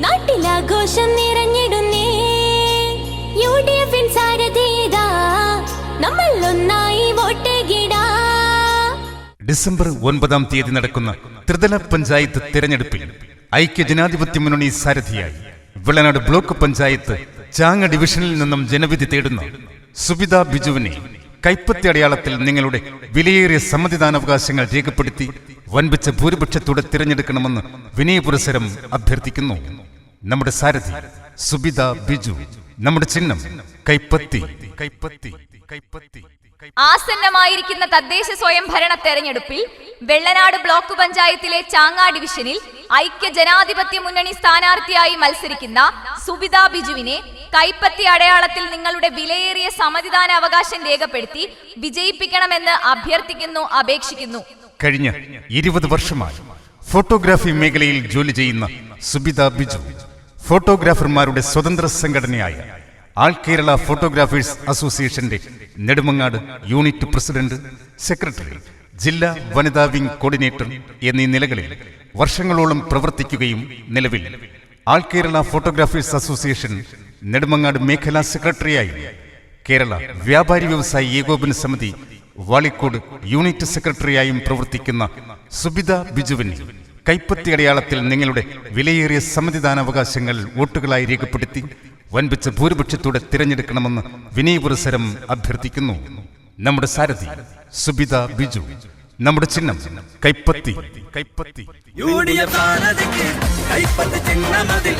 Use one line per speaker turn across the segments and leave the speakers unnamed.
നാട്ടിലാഘോഷം നിറഞ്ഞിടുന്നേ. നമ്മൾ ഒന്നായി
ഡിസംബർ ഒൻപതാം തീയതി നടക്കുന്ന ത്രിതല പഞ്ചായത്ത് തിരഞ്ഞെടുപ്പിൽ ഐക്യ ജനാധിപത്യ മുന്നണി സാരഥിയായി വിളനാട് ബ്ലോക്ക് പഞ്ചായത്ത് ചാങ്ങ ഡിവിഷനിൽ നിന്നും ജനവിധി തേടുന്ന സുബിത ബിജുവിനെ കൈപ്പത്തി അടയാളത്തിൽ നിങ്ങളുടെ വിലയേറിയ സമ്മതിദാനാവകാശങ്ങൾ രേഖപ്പെടുത്തി വൻപിച്ച ഭൂരിപക്ഷത്തോടെ തിരഞ്ഞെടുക്കണമെന്ന് വിനയപുരസരം അഭ്യർത്ഥിക്കുന്നു. നമ്മുടെ സാരഥി സുബിത ബിജു. നമ്മുടെ ചിഹ്നം കൈപ്പത്തി. കൈപ്പത്തി. കൈപ്പത്തി.
ആസന്നമായിരിക്കുന്ന തദ്ദേശ സ്വയംഭരണ തെരഞ്ഞെടുപ്പിൽ വെള്ളനാട് ബ്ലോക്ക് പഞ്ചായത്തിലെ ചാങ്ങാ ഡിവിഷനിൽ ഐക്യ ജനാധിപത്യ മുന്നണി സ്ഥാനാർത്ഥിയായി മത്സരിക്കുന്ന സുബിത ബിജുവിനെ കൈപ്പത്തി അടയാളത്തിൽ നിങ്ങളുടെ വിലയേറിയ സമ്മതിദാന അവകാശം രേഖപ്പെടുത്തി വിജയിപ്പിക്കണമെന്ന് അഭ്യർത്ഥിക്കുന്നു അപേക്ഷിക്കുന്നു.
കഴിഞ്ഞ ഇരുപത് വർഷമായി ഫോട്ടോഗ്രാഫി മേഖലയിൽ ജോലി ചെയ്യുന്ന സുബിത ബിജു ഫോട്ടോഗ്രാഫർമാരുടെ സ്വതന്ത്ര സംഘടനയായ ആൾ കേരള ഫോട്ടോഗ്രാഫേഴ്സ് അസോസിയേഷന്റെ നെടുമങ്ങാട് യൂണിറ്റ് പ്രസിഡന്റ് സെക്രട്ടറി ജില്ലാ വനിതാ വിംഗ് കോർഡിനേറ്റർ എന്നീ നിലകളിൽ വർഷങ്ങളോളം പ്രവർത്തിക്കുകയും നിലവിൽ all Kerala photographers association Nedumangad മേഖലാ സെക്രട്ടറിയായി. കേരള വ്യാപാരി വ്യവസായി ഏകോപന സമിതി വാളിക്കോട് യൂണിറ്റ് സെക്രട്ടറിയായും പ്രവർത്തിക്കുന്ന സുബിത ബിജുവിന് കൈപ്പത്തി അടയാളത്തിൽ നിങ്ങളുടെ വിലയേറിയ സമ്മതിദാനാവകാശങ്ങൾ വോട്ടുകളായി രേഖപ്പെടുത്തി വൻപിച്ച ഭൂരിപക്ഷത്തോടെ തിരഞ്ഞെടുക്കണമെന്ന് വിനയപുരസരം അഭ്യർത്ഥിക്കുന്നു. നമ്മുടെ സാരഥി സുബിത ബിജു. നമ്മുടെ ചിഹ്നം കൈപ്പത്തി. കൈപ്പത്തി
യു ഡി എഫ് സ്ഥാനത്തേക്ക് കൈപ്പത്തി ചിഹ്നമതിൽ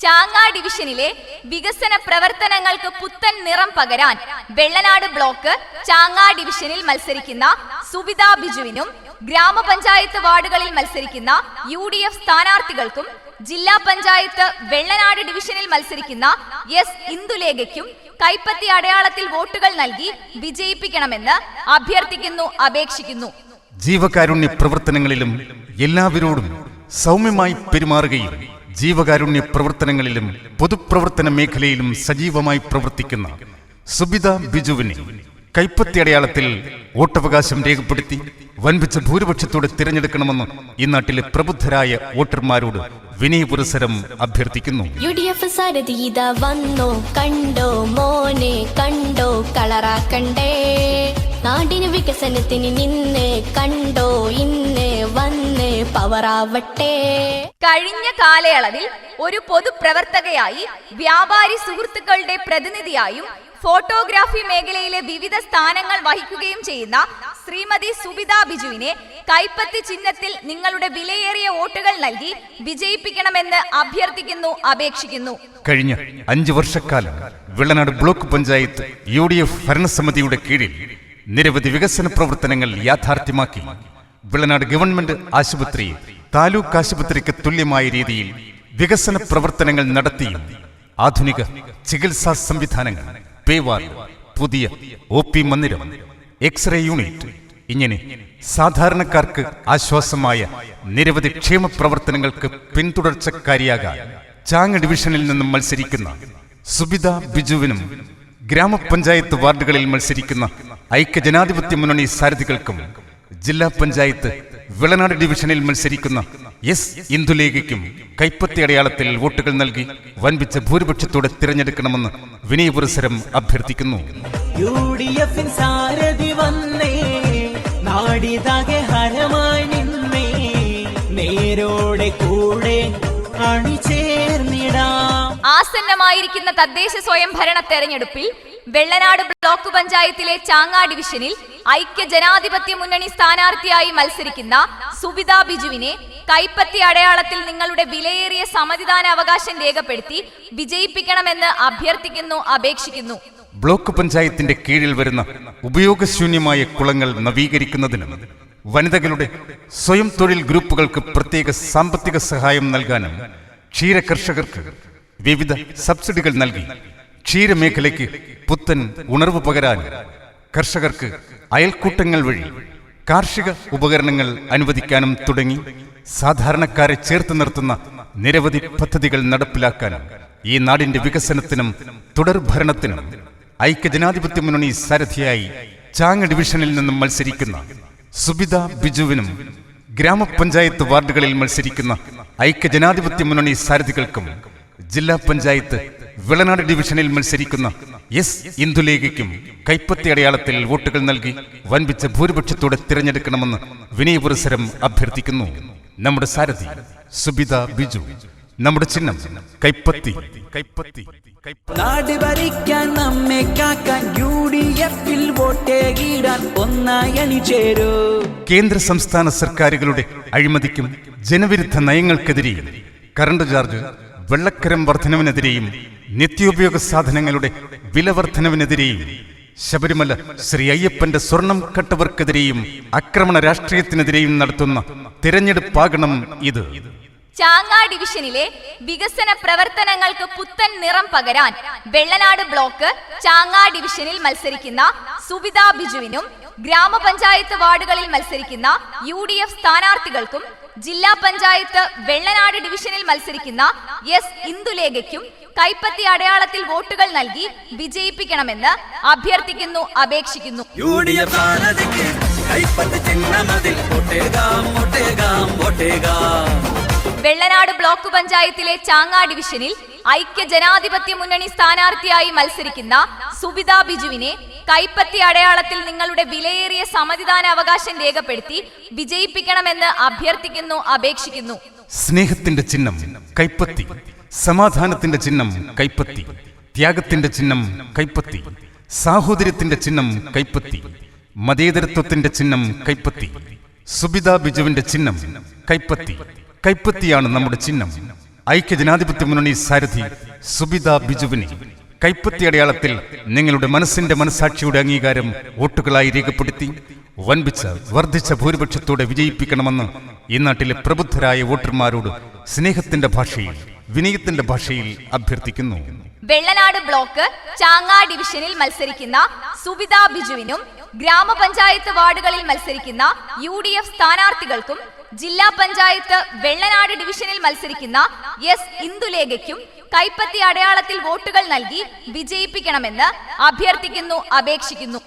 ചാങ്ങാ ഡിവിഷനിലെ വികസന പ്രവർത്തനങ്ങൾക്ക് പുത്തൻ നിറം പകരാൻ വെള്ളനാട് ബ്ലോക്ക് ചാങ്ങാ ഡിവിഷനിൽ മത്സരിക്കുന്ന സുബിത ബിജുവിനും ഗ്രാമപഞ്ചായത്ത് വാർഡുകളിൽ മത്സരിക്കുന്ന യു ഡി എഫ് സ്ഥാനാർത്ഥികൾക്കും ജില്ലാ പഞ്ചായത്ത് വെള്ളനാട് ഡിവിഷനിൽ മത്സരിക്കുന്ന എസ് ഇന്ദുലേഖയ്ക്കും കൈപ്പത്തി അടയാളത്തിൽ വോട്ടുകൾ നൽകി വിജയിപ്പിക്കണമെന്ന് അഭ്യർത്ഥിക്കുന്നു അപേക്ഷിക്കുന്നു.
ജീവകാരുണ്യ പ്രവർത്തനങ്ങളിലും എല്ലാവരോടും സൗമ്യമായി പെരുമാറുകയും ജീവകാരുണ്യ പ്രവർത്തനങ്ങളിലും പൊതുപ്രവർത്തന മേഖലയിലും സജീവമായി പ്രവർത്തിക്കുന്ന സുബിത ബിജുവിനെ കൈപ്പത്തി അടയാളത്തിൽ വോട്ടവകാശം രേഖപ്പെടുത്തി വൻപിച്ച ഭൂരിപക്ഷത്തോടെ തിരഞ്ഞെടുക്കണമെന്ന് ഈ നാട്ടിലെ പ്രബുദ്ധരായ വോട്ടർമാരോട് വിനയപുരസരം അഭ്യർത്ഥിക്കുന്നു.
യു ഡി എഫ് സാരഥീത വന്നോ കണ്ടോ മോനെ കണ്ടോ കളറാക്കണ്ടേ? നാടിന് വികസനത്തിന് നിന്ന് കണ്ടോ ഇന്ന് വന്ന് പവറാവട്ടെ?
കഴിഞ്ഞ കാലയളവിൽ ഒരു പൊതുപ്രവർത്തകയായി വ്യാപാരി സുഹൃത്തുക്കളുടെ പ്രതിനിധിയായും ഫോട്ടോഗ്രാഫി മേഖലയിലെ വിവിധ സ്ഥാനങ്ങൾ വഹിക്കുകയും ചെയ്യുന്ന ശ്രീമതി സുബിത ബിജുവിനെ കൈപ്പത്തി ചിഹ്നത്തിൽ നിങ്ങളുടെ വിലയേറിയ വോട്ടുകൾ നൽകി വിജയിപ്പിക്കണമെന്ന് അഭ്യർത്ഥിക്കുന്നു അപേക്ഷിക്കുന്നു.
കഴിഞ്ഞ അഞ്ചു വർഷക്കാലം Vellanad block panchayat U D F ഭരണസമിതിയുടെ കീഴിൽ നിരവധി വികസന പ്രവർത്തനങ്ങൾ യാഥാർത്ഥ്യമാക്കി. വെള്ളനാട് ഗവൺമെന്റ് ആശുപത്രി താലൂക്ക് ആശുപത്രിക്ക് തുല്യമായ രീതിയിൽ വികസന പ്രവർത്തനങ്ങൾ നടത്തിയും ആധുനിക ചികിത്സാ സംവിധാനങ്ങൾ പുതിയ ഒ പി മന്ദിരം എക്സ്റേ യൂണിറ്റ്. ഇങ്ങനെ സാധാരണക്കാർക്ക് ആശ്വാസമായ നിരവധി ക്ഷേമ പ്രവർത്തനങ്ങൾക്ക് പിന്തുടർച്ചക്കാരിയാകാൻ ചാങ് ഡിവിഷനിൽ നിന്നും മത്സരിക്കുന്ന സുബിത ബിജുവിനും ഗ്രാമപഞ്ചായത്ത് വാർഡുകളിൽ മത്സരിക്കുന്ന ഐക്യ ജനാധിപത്യ മുന്നണി സാരഥികൾക്കും ജില്ലാ പഞ്ചായത്ത് വിളനാട് ഡിവിഷനിൽ മത്സരിക്കുന്ന എസ് ഇന്ദുലേഖയ്ക്കും കൈപ്പത്തി അടയാളത്തിൽ വോട്ടുകൾ നൽകി വൻപിച്ച ഭൂരിപക്ഷത്തോടെ തിരഞ്ഞെടുക്കണമെന്ന് വിനയപുരസരം അഭ്യർത്ഥിക്കുന്നു.
യു ഡി വന്നേ നാടിതാകെ ഹരമായി നിന്നേ നേരോടെ കൂടെ അണിചേർന്നിടാം.
ആസന്നമായിരിക്കുന്ന തദ്ദേശ സ്വയംഭരണ തെരഞ്ഞെടുപ്പിൽ വെള്ളനാട് ബ്ലോക്ക് പഞ്ചായത്തിലെ ചാങ്ങാ ഡിവിഷനിൽ ഐക്യ ജനാധിപത്യ മുന്നണി സ്ഥാനാർത്ഥിയായി മത്സരിക്കുന്ന സുബിത ബിജുവിനെ കൈപ്പത്തി അടയാളത്തിൽ നിങ്ങളുടെ വിലയേറിയ സമ്മതിദാന അവകാശം രേഖപ്പെടുത്തി വിജയിപ്പിക്കണമെന്ന് അഭ്യർത്ഥിക്കുന്നു അപേക്ഷിക്കുന്നു.
ബ്ലോക്ക് പഞ്ചായത്തിന്റെ കീഴിൽ വരുന്ന ഉപയോഗശൂന്യമായ കുളങ്ങൾ നവീകരിക്കുന്നതിനും വനിതകളുടെ സ്വയം തൊഴിൽ ഗ്രൂപ്പുകൾക്ക് പ്രത്യേക സാമ്പത്തിക സഹായം നൽകാനും ക്ഷീര കർഷകർക്ക് വിവിധ സബ്സിഡികൾ നൽകി ക്ഷീരമേഖലയ്ക്ക് പുത്തൻ ഉണർവ് പകരാൻ കർഷകർക്ക് അയൽക്കൂട്ടങ്ങൾ വഴി കാർഷിക ഉപകരണങ്ങൾ അനുവദിക്കാനും തുടങ്ങി. സാധാരണക്കാരെ ചേർത്ത് നിർത്തുന്ന നിരവധി പദ്ധതികൾ നടപ്പിലാക്കാൻ ഈ നാടിന്റെ വികസനത്തിനും തുടർ ഭരണത്തിനും ഐക്യജനാധിപത്യ മുന്നണി സാരഥിയായി ചാങ് ഡിവിഷനിൽ നിന്നും മത്സരിക്കുന്ന സുബിത ബിജുവിനും ഗ്രാമപഞ്ചായത്ത് വാർഡുകളിൽ മത്സരിക്കുന്ന ഐക്യ ഐക്യജനാധിപത്യ മുന്നണി സാരഥികൾക്കും ജില്ലാ പഞ്ചായത്ത് വിളനാട് ഡിവിഷനിൽ മത്സരിക്കുന്ന എസ് ഇന്ദുലേഖയ്ക്കും കൈപ്പത്തി അടയാളത്തിൽ വോട്ടുകൾ നൽകി വൻപിച്ച ഭൂരിപക്ഷത്തോടെ തിരഞ്ഞെടുക്കണമെന്ന് വിനയപുരസരം അഭ്യർത്ഥിക്കുന്നു. നമ്മുടെ സാരഥി സുബിത ബിജു നമ്മുടെ ചിഹ്നം കൈപ്പത്തി. കൈപ്പത്തി
നാട് ഭരിക്കാൻ നമ്മെ കാക്കാൻ യു ഡി എഫിൽ വോട്ടേകിടാൻ ഒന്നായി അണിചേരൂ.
കേന്ദ്ര സംസ്ഥാന സർക്കാരുകളുടെ അഴിമതിക്കും ജനവിരുദ്ധ നയങ്ങൾക്കെതിരെയും കറണ്ട് ചാർജ് വെള്ളക്കരം വർധനവിനെതിരെയും നിത്യോപയോഗ സാധനങ്ങളുടെ വില വർധനവിനെതിരെയും ശബരിമല ശ്രീ അയ്യപ്പന്റെ സ്വർണം കട്ടവർക്കെതിരെയും ആക്രമണ രാഷ്ട്രീയത്തിനെതിരെയും നടത്തുന്ന തിരഞ്ഞെടുപ്പാകണം ഇത്.
ചാങ്ങ ഡിവിഷനിലെ വികസന പ്രവർത്തനങ്ങൾക്ക് പുത്തൻ നിറം പകരാൻ വെള്ളനാട് ബ്ലോക്ക് ചാങ്ങാ ഡിവിഷനിൽ മത്സരിക്കുന്ന സുബിത ബിജുവിനും ഗ്രാമപഞ്ചായത്ത് വാർഡുകളിൽ മത്സരിക്കുന്ന യു ഡി എഫ് സ്ഥാനാർത്ഥികൾക്കും ജില്ലാ പഞ്ചായത്ത് വെള്ളനാട് ഡിവിഷനിൽ മത്സരിക്കുന്ന എസ് ഇന്ദുലേഖയ്ക്കും കൈപ്പത്തി അടയാളത്തിൽ വോട്ടുകൾ നൽകി വിജയിപ്പിക്കണമെന്ന് അഭ്യർത്ഥിക്കുന്നു അപേക്ഷിക്കുന്നു.
കൈപ്പത്തി ചിഹ്നമതിൽ
വെള്ളനാട് ബ്ലോക്ക് പഞ്ചായത്തിലെ ചാങ്ങാ ഡിവിഷനിൽ ഐക്യ ജനാധിപത്യ മുന്നണി സ്ഥാനാർത്ഥിയായി മത്സരിക്കുന്ന സുബിത ബിജുവിനെ കൈപ്പത്തി അടയാളത്തിൽ നിങ്ങളുടെ വിലയേറിയ സമ്മതിദാന അവകാശം രേഖപ്പെടുത്തി വിജയിപ്പിക്കണമെന്ന് അഭ്യർത്ഥിക്കുന്നു അപേക്ഷിക്കുന്നു.
സ്നേഹത്തിന്റെ ചിഹ്നം കൈപ്പത്തി സമാധാനത്തിന്റെ ചിഹ്നം കൈപ്പത്തി ത്യാഗത്തിന്റെ ചിഹ്നം കൈപ്പത്തി സാഹോദര്യത്തിന്റെ ചിഹ്നം കൈപ്പത്തി മതേതരത്വത്തിന്റെ ചിഹ്നം കൈപ്പത്തി. സുബിത ബിജുവിന്റെ ചിഹ്നം കൈപ്പത്തി. കൈപ്പത്തിയാണ് നമ്മുടെ ചിഹ്നം. ഐക്യ ജനാധിപത്യ മുന്നണി സാരഥി സുബിത ബിജുവിനെ. കൈപ്പത്തി അടയാളത്തിൽ നിങ്ങളുടെ മനസ്സിന്റെ മനസാക്ഷിയുടെ അംഗീകാരം വോട്ടുകളായി രേഖപ്പെടുത്തി വൻപിച്ച വർദ്ധിച്ച ഭൂരിപക്ഷത്തോടെ വിജയിപ്പിക്കണമെന്ന് ഈ നാട്ടിലെ പ്രബുദ്ധരായ വോട്ടർമാരോട് സ്നേഹത്തിന്റെ ഭാഷയിൽ വിനയത്തിന്റെ ഭാഷയിൽ അഭ്യർത്ഥിക്കുന്നു.
വെള്ളനാട് ബ്ലോക്ക് ചാങ്ങ ഡിവിഷനിൽ മത്സരിക്കുന്ന സുബിത ബിജുവിനും ഗ്രാമപഞ്ചായത്ത് വാർഡുകളിൽ മത്സരിക്കുന്ന യു ഡി എഫ് സ്ഥാനാർത്ഥികൾക്കും ജില്ലാ പഞ്ചായത്ത് വെള്ളനാട് ഡിവിഷനിൽ മത്സരിക്കുന്ന എസ് ഇന്ദുലേഖയ്ക്കും കൈപ്പത്തി അടയാളത്തിൽ വോട്ടുകൾ നൽകി വിജയിപ്പിക്കണമെന്ന് അഭ്യർത്ഥിക്കുന്നു അപേക്ഷിക്കുന്നു.